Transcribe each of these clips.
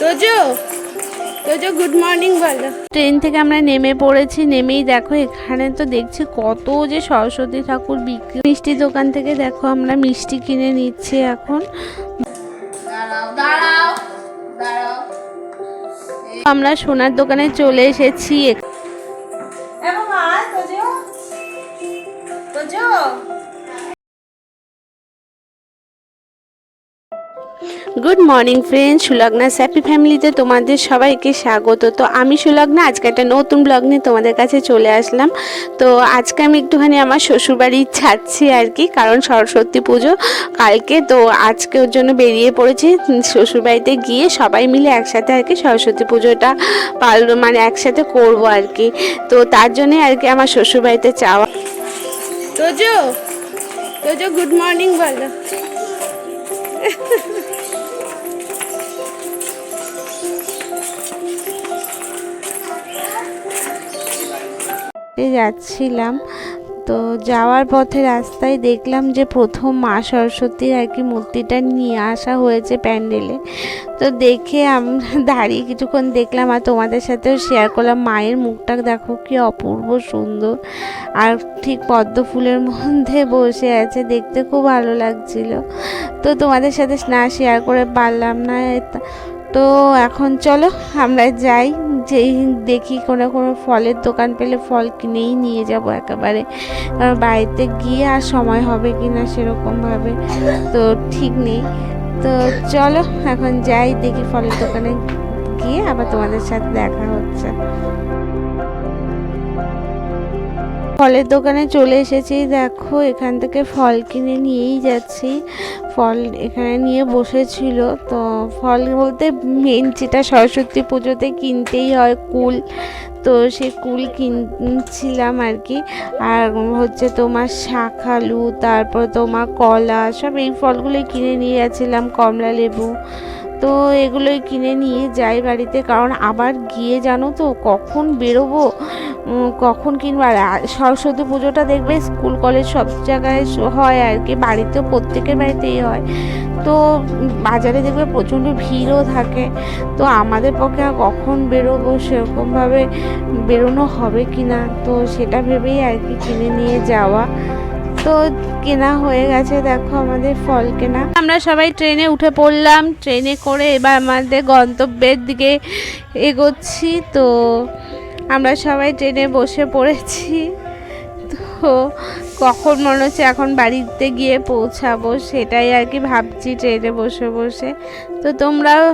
Tojo Tojo good morning বলো। Train থেকে আমরা নেমে পড়েছি নেমেই দেখো এখানে তো দেখছি কত যে সরস্বতী ঠাকুর বিক্রি। মিষ্টি দোকান থেকে দেখো আমরা মিষ্টি কিনে নিচ্ছি এখন। আমরা সোনার দোকানে চলে এসেছি। মর্নিং ফ্রেন্ড সুলগ্না স্যাপি ফ্যামিলিতে তোমাদের সবাইকে স্বাগত। তো আমি সুলগ্না, আজকে একটা নতুন ব্লগ নিয়ে তোমাদের কাছে চলে আসলাম। তো আজকে আমি একটুখানি আমার শ্বশুরবাড়ি ছাড়ছি আর কি, কারণ সরস্বতী পুজো কালকে। তো আজকে ওর জন্য বেরিয়ে পড়েছি শ্বশুরবাড়িতে গিয়ে সবাই মিলে একসাথে আর কি সরস্বতী পুজোটা পাল মানে একসাথে করব আর কি। তো তার জন্যে আর কি আমার শ্বশুরবাড়িতে চাওয়া তোজো তোজো গুড মর্নিং বলো। যাচ্ছিলাম। তো যাওয়ার পথে রাস্তায় দেখলাম যে প্রথম মা সরস্বতীর আর কি মূর্তিটা নিয়ে আসা হয়েছে প্যান্ডেলে। তো দেখে আমরা দাঁড়িয়ে কিছুক্ষণ দেখলাম আর তোমাদের সাথেও শেয়ার করলাম, মায়ের মুখটা দেখো কি অপূর্ব সুন্দর। আর ঠিক পদ্ম ফুলের মধ্যে বসে আছে, দেখতে খুব ভালো লাগছিল। তো তোমাদের সাথে না শেয়ার করে পারলাম না তো এখন চলো, আমরা যাই, যেই দেখি কোনো কোনো ফলের দোকান পেলে ফল কিনেই নিয়ে যাব একেবারে। কারণ বাড়িতে গিয়ে আর সময় হবে কি না সেরকমভাবে তো ঠিক নেই। তো চলো, এখন যাই, দেখি ফলের দোকানে গিয়ে আবার তোমাদের সাথে দেখা হচ্ছে। ফলের দোকানে চলে এসেছি। দেখো, এখান থেকে ফল কিনে নিয়েই যাচ্ছি। ফল এখানে নিয়ে বসেছিল। তো ফল বলতে মেন যেটা সরস্বতী পুজোতে কিনতেই হয়, কুল। তো সে কুল কিনছিলাম আর কি আর হচ্ছে তোমার শাখালু তারপর তোমার কলা, সব এই ফলগুলোই কিনে নিয়ে যাচ্ছিলাম কমলা লেবু। তো এগুলোই কিনে নিয়ে যাই বাড়িতে। কারণ আবার গিয়ে জানো তো কখন বেরোবো? কখন কিংবা সরস্বতী পুজোটা দেখবে স্কুল, কলেজ সব জায়গায় হয় আর কি। বাড়িতেও প্রত্যেকের বাড়িতেই হয়। তো বাজারে দেখবে প্রচণ্ড ভিড়ও থাকে। তো আমাদের পক্ষে আর কখন বেরোবো সেরকমভাবে বেরোনো হবে কি না তো সেটা ভেবেই আর কি কিনে নিয়ে যাওয়া। তো কেনা হয়ে গেছে, দেখো আমাদের ফল কেনা। আমরা সবাই ট্রেনে উঠে পড়লাম। ট্রেনে করে এবার আমাদের গন্তব্যের দিকে এগোচ্ছি। তো আমরা সবাই ট্রেনে বসে পড়েছি। তো কখন মনে হচ্ছে এখন বাড়িতে গিয়ে পৌঁছাবো সেটাই আর কি ভাবছি ট্রেনে বসে বসে। তো তোমরাও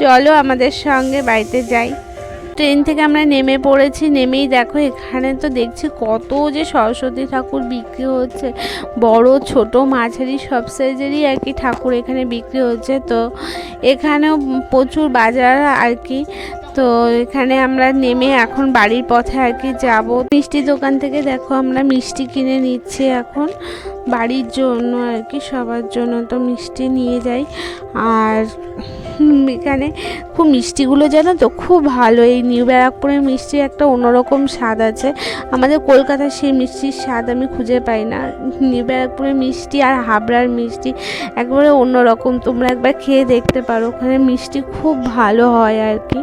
চলো আমাদের সঙ্গে বাড়িতে যাই। ট্রেন থেকে আমরা নেমে পড়েছি, নেমেই দেখো এখানে তো দেখছি কত যে সরস্বতী ঠাকুর বিক্রি হচ্ছে। বড়, ছোট, মাঝারি সব সাইজেরই আর কি ঠাকুর এখানে বিক্রি হচ্ছে। তো এখানেও প্রচুর বাজার আর কি। তো এখানে আমরা নেমে এখন বাড়ির পথে আর কি যাব। মিষ্টি দোকান থেকে দেখো আমরা মিষ্টি কিনে নিচ্ছি এখন। বাড়ির জন্য আর কি, সবার জন্য তো মিষ্টি নিয়ে যাই। আর এখানে খুব মিষ্টিগুলো জানো তো, খুব ভালো। এই নিউ ব্যারাকপুরের মিষ্টি একটা অন্যরকম স্বাদ আছে। আমাদের কলকাতার সেই মিষ্টির স্বাদ আমি খুঁজে পাই না। নিউ ব্যারাকপুরের মিষ্টি আর হাবড়ার মিষ্টি একবারে অন্যরকম। তোমরা একবার খেয়ে দেখতে পারো, ওখানে মিষ্টি খুব ভালো হয় আর কি।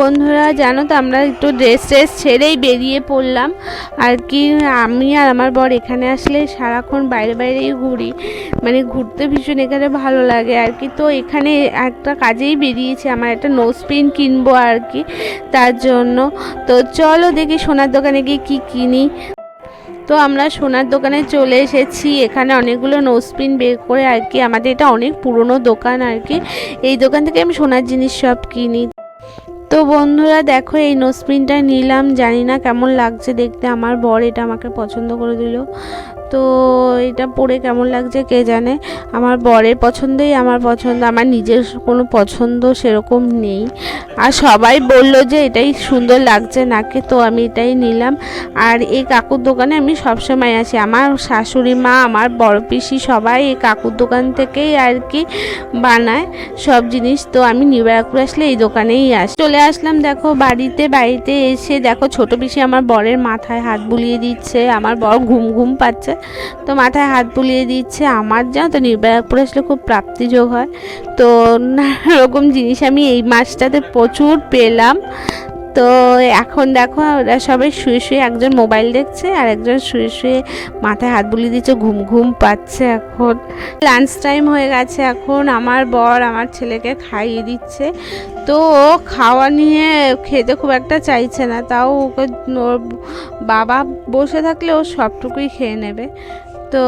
বন্ধুরা, জানো তো, আমরা একটু ড্রেস ট্রেস ছেড়েই বেরিয়ে পড়লাম। আর কি, আমি আর আমার বর এখানে আসলে সারাক্ষণ বাইরে বাইরেই ঘুরি। মানে ঘুরতে ভীষণ এখানে ভালো লাগে। আর কি, তো এখানে একটা কাজেই বেরিয়েছে। আমার একটা নোজ পিন কিনবো আর কি, তার জন্য। তো চলো দেখি সোনার দোকানে গিয়ে কী কিনি। তো আমরা সোনার দোকানে চলে এসেছি। এখানে অনেকগুলো নোজপিন বের করে আর কি, আমাদের এটা অনেক পুরনো দোকান আর কি। এই দোকান থেকে আমি সোনার জিনিস সব কিনি। তো বন্ধুরা, দেখো এই নোসপিনটা নিলাম। জানি না কেমন লাগছে দেখতে। আমার বর এটা আমাকে পছন্দ করে দিল। তো এটা পরে কেমন লাগছে কে জানে? আমার বরের পছন্দই আমার পছন্দ, আমার নিজের কোনো পছন্দ সেরকম নেই। আর সবাই বলল যে এটাই সুন্দর লাগছে নাকে, তো আমি এটাই নিলাম। আর এই কাকুর দোকানে আমি সবসময় আসি। আমার শাশুড়ি মা, আমার বড় পিসি সবাই এই কাকুর দোকান থেকেই আর কি বানায় সব জিনিস। তো আমি নিউ আসলে এই দোকানেই আসি। চলে আসলাম দেখো বাড়িতে বাড়িতে এসে দেখো ছোট পিসি আমার বরের মাথায় হাত বুলিয়ে দিচ্ছে, আমার বর ঘুম ঘুম পাচ্ছে। তো মাথায় হাত বুলিয়ে দিচ্ছে। আমার জানো তো নিউ ব্যারাকপুর আসলে খুব প্রাপ্তিযোগ হয়। তো নানা রকম জিনিস আমি এই মাসটাতে প্রচুর পেলাম। তো এখন দেখো, ওরা সবাই শুয়ে শুয়ে একজন মোবাইল দেখছে আর একজন শুয়ে শুয়ে মাথায় হাত বুলিয়ে দিচ্ছে, ঘুম ঘুম পাচ্ছে এখন। লাঞ্চ টাইম হয়ে গেছে এখন, আমার বর আমার ছেলেকে খাইয়ে দিচ্ছে। তো ও খাওয়া নিয়ে খেতে খুব একটা চাইছে না, তাও ওকে ওর বাবা বসে থাকলে ও সবটুকুই খেয়ে নেবে। তো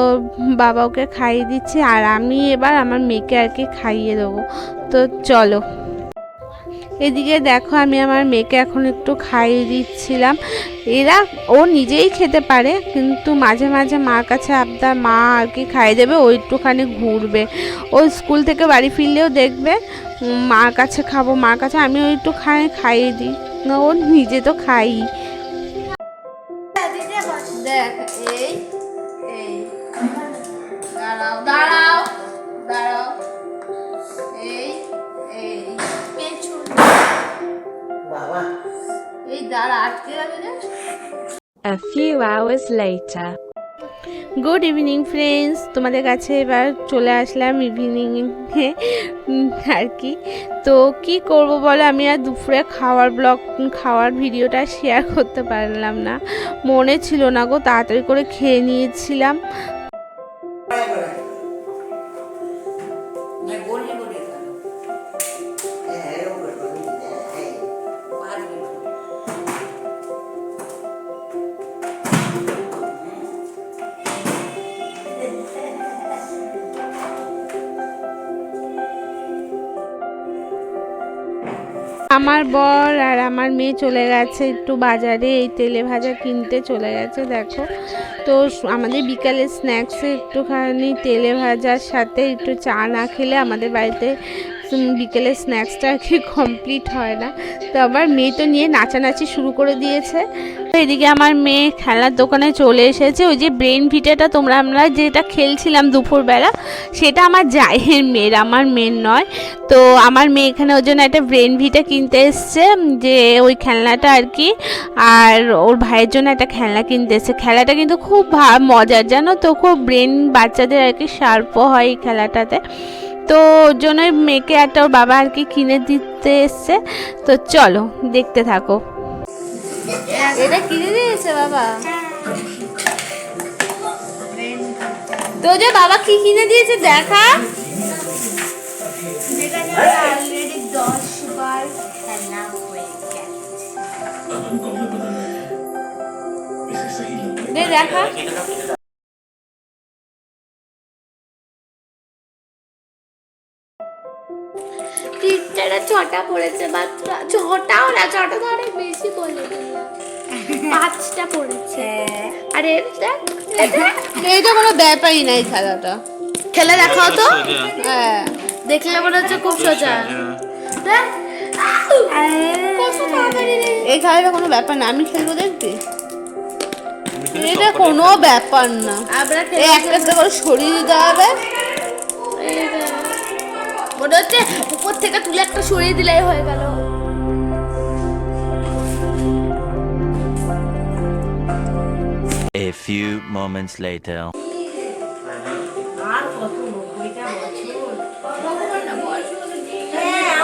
বাবা ওকে খাইয়ে দিচ্ছে আর আমি এবার আমার মেয়েকে আর কি খাইয়ে দেবো। তো চলো। এদিকে দেখো, আমি আমার মেয়েকে এখন একটু খাইয়ে দিচ্ছিলাম। এরা, ও নিজেই খেতে পারে, কিন্তু মাঝে মাঝে মার কাছে আবদার, মা আর কি খাইয়ে দেবে, ও একটুখানি ঘুরবে। ও স্কুল থেকে বাড়ি ফিরলেও দেখবে মার কাছে খাব, মার কাছে আমি ওই একটু খাই, খাইয়ে দিই। না, ও নিজে তো খাই। দেখ এই। দাঁড়াও দাঁড়াও দাঁড়াও। দাঁড়া আটকে যাবে A few hours later. Good evening friends তোমাদের কাছে এবার চলে আসলাম ইভিনিংয়ে আর কি। তো কি করব বলো? আমি আর দুপুরে খাওয়ার ব্লগ খাওয়ার ভিডিওটা শেয়ার করতে পারলাম না। মনে ছিল না গো তাড়াতাড়ি করে খেয়ে নিয়েছিলাম। আমার বর আর আমার মেয়ে চলে গেছে একটু বাজারে, এই তেলে ভাজা কিনতে চলে গেছে, দেখো। তো আমাদের বিকালে স্ন্যাক্সে একটুখানি তেলে ভাজার সাথে একটু চা না খেলে আমাদের বাড়িতে বিকেলে স্ন্যাক্সটা আর কি কমপ্লিট হয় না। তো আবার মেয়ে তো নিয়ে নাচানাচি শুরু করে দিয়েছে। এদিকে আমার মেয়ে খেলার দোকানে চলে এসেছে। ওই যে ব্রেন ভিটাটা তোমরা, আমরা যেটা খেলছিলাম দুপুরবেলা, সেটা আমার জায়ের মেয়ের, আমার মেয়ের নয়। তো আমার মেয়ে এখানে ওর জন্য একটা ব্রেন ভিটা কিনতে এসছে, যে ওই খেলনাটা আর কি, আর ওর ভাইয়ের জন্য একটা খেলনা কিনতে এসছে। খেলাটা কিন্তু খুব মজার, জানো তো? খুব ব্রেন বাচ্চাদের আর কি শার্পও হয় এই খেলাটাতে। তো ওর জন্যই মেয়েকে একটা ওর বাবা আর কি কিনে দিতে এসছে। তো চলো, দেখতে থাকো। এটা কিনে দিয়েছে বাবা। তো যে বাবা কি কিনে দিয়েছে দেখা। দেখা। ছটা পড়েছে মাত্র ছটাও না ছটা তো অনেক বেশি বলে পাঁচটা পড়েছে। আরে দেখ এটা এইটা কোনো ব্যাপারই নাই খেলাটা। খেলে দেখাও তো হ্যাঁ। দেখলে মনে হচ্ছে খুব সোজা। রে। এই খেলাটা কোনো ব্যাপার না আমি খেলব দেখবি। এটা কোনো ব্যাপার না। আমরা এই খেলে একটা একটা করে সরিয়ে দিতে হবে মনে হচ্ছে উপর থেকে তুলে একটা সরিয়ে দিলেই হয়ে গেল। A few moments later. হ্যাঁ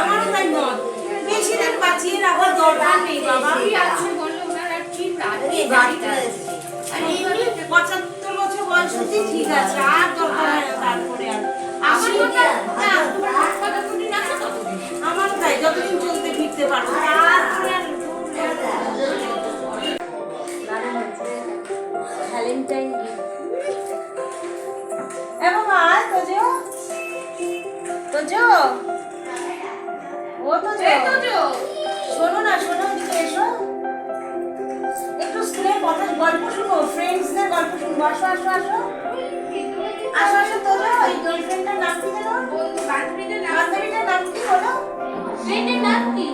পঁচাত্তর বছর বয়স ঠিক আছে আর দরকার আমার তাই যতদিন চলতে ফিরতে পারব। আর এবং আর তোজো তোজো ও তোজো শোনো না শোনো দিকে এসো। একটু স্কুলের কথা গল্প শুনো ফ্রেন্ডসদের গল্প শুনব আসো আসো আসো। আসো আসো ওই গার্লফ্রেন্ডটার নাম কি যেন বান্ধবীটার নাম কি বলো? ফ্রেন্ডের নাম কি?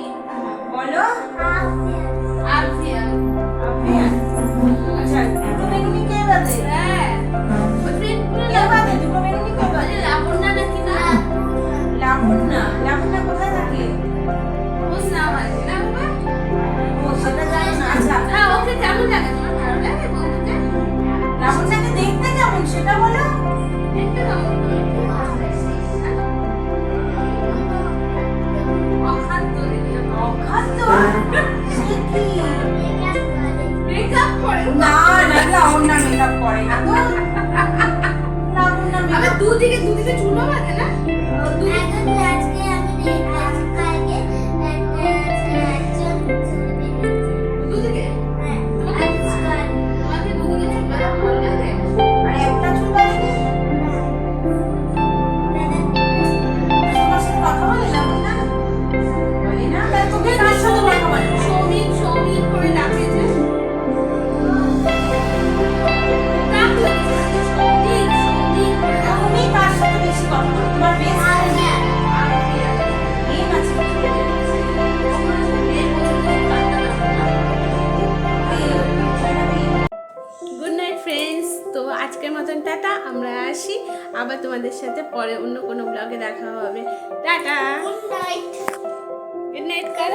বলো। আফিয়া। আফরিয়া আচ্ছা দুটো মেনুনি কে বাদে? হ্যাঁ। ওই ফ্রেন্ড কে বাদে? দুটো মেনুনি কে বাদে? লাবণ্যা নাকি না? লাবণ্যা? লাবণ্যা কোথায় থাকে? ওর নাম না বাবা? ও সেটা জানি না। আচ্ছা। হ্যাঁ ওকে কেমন লাগে? তোমার ভালো লাগে বন্ধুকে লাবণ্যাকে দেখতে কেমন? সেটা বলো। আবার তোমাদের সাথে পরে অন্য কোনো ব্লগে দেখা হবে। টাটা। গুড নাইট কার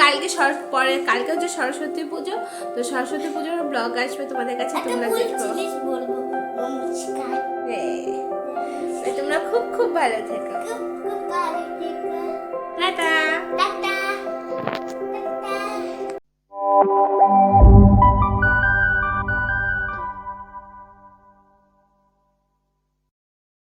কালকে সর পরে কালকে হচ্ছে সরস্বতী পুজো তো সরস্বতী পুজোর ব্লগ আসবে তোমাদের কাছে তোমরা দেখো। তোমরা খুব খুব ভালো থেকো। Goodbye.